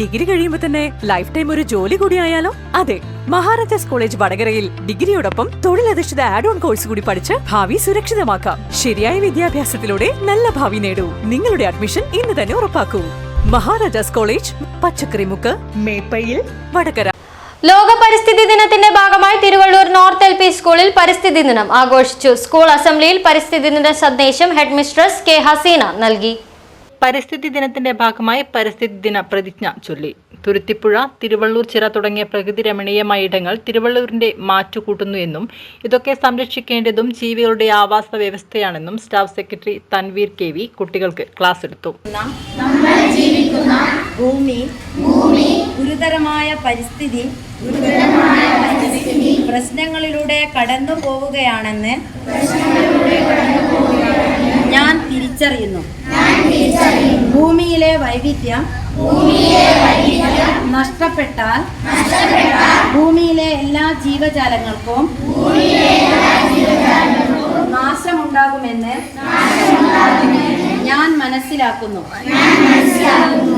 Degree കഴിയുമ്പോൾ തന്നെ life time ഒരു ജോലി കൂടി ആയാലോ? അതെ മഹാരാജാസ് കോളേജ് വടകരയിൽ ഡിഗ്രിയോടൊപ്പം തൊഴിലധിഷ്ഠിത ആഡ് ഓൺ കോഴ്സ് കൂടി പഠിച്ച് ഭാവി സുരക്ഷിതമാക്കാം. ശരിയായ വിദ്യാഭ്യാസത്തിലൂടെ നല്ല ഭാവി നേടൂ. നിങ്ങളുടെ അഡ്മിഷൻ ഇന്ന് തന്നെ ഉറപ്പാക്കൂ. മഹാരാജാസ് കോളേജ് പച്ചക്കറിമുക്ക് മേപ്പയിൽ വടകര. ലോക പരിസ്ഥിതി ദിനത്തിന്റെ ഭാഗമായി തിരുവള്ളൂർ നോർത്ത് എൽ പി സ്കൂളിൽ പരിസ്ഥിതി ദിനം ആഘോഷിച്ചു. സ്കൂൾ അസംബ്ലിയിൽ പരിസ്ഥിതി ദിന സന്ദേശം ഹെഡ്മിസ്ട്രസ് കെ ഹസീന നൽകി. പരിസ്ഥിതി ദിനത്തിന്റെ ഭാഗമായി പരിസ്ഥിതി ദിന പ്രതിജ്ഞ ചൊല്ലി. തുരുത്തിപ്പുഴ തിരുവള്ളൂർ ചിറ തുടങ്ങിയ പ്രകൃതി രമണീയമായ ഇടങ്ങൾ തിരുവള്ളൂരിന്റെ മാറ്റുകൂട്ടുന്നു എന്നും ഇതൊക്കെ സംരക്ഷിക്കേണ്ടതും ജീവികളുടെ ആവാസ വ്യവസ്ഥയാണെന്നും staff secretary Tanveer K V കുട്ടികൾക്ക് ക്ലാസ് എടുത്തു. ഭൂമി ഗുരുതരമായ പരിസ്ഥിതി പ്രശ്നങ്ങളിലൂടെ കടന്നു പോവുകയാണെന്ന് ഞാൻ തിരിച്ചറിയുന്നു. ഭൂമിയിലെ വൈവിധ്യം. നഷ്ടപ്പെട്ടാൽ. ഭൂമിയിലെ എല്ലാ ജീവജാലങ്ങൾക്കും നാശമുണ്ടാകുമെന്ന് ഞാൻ മനസ്സിലാക്കുന്നു.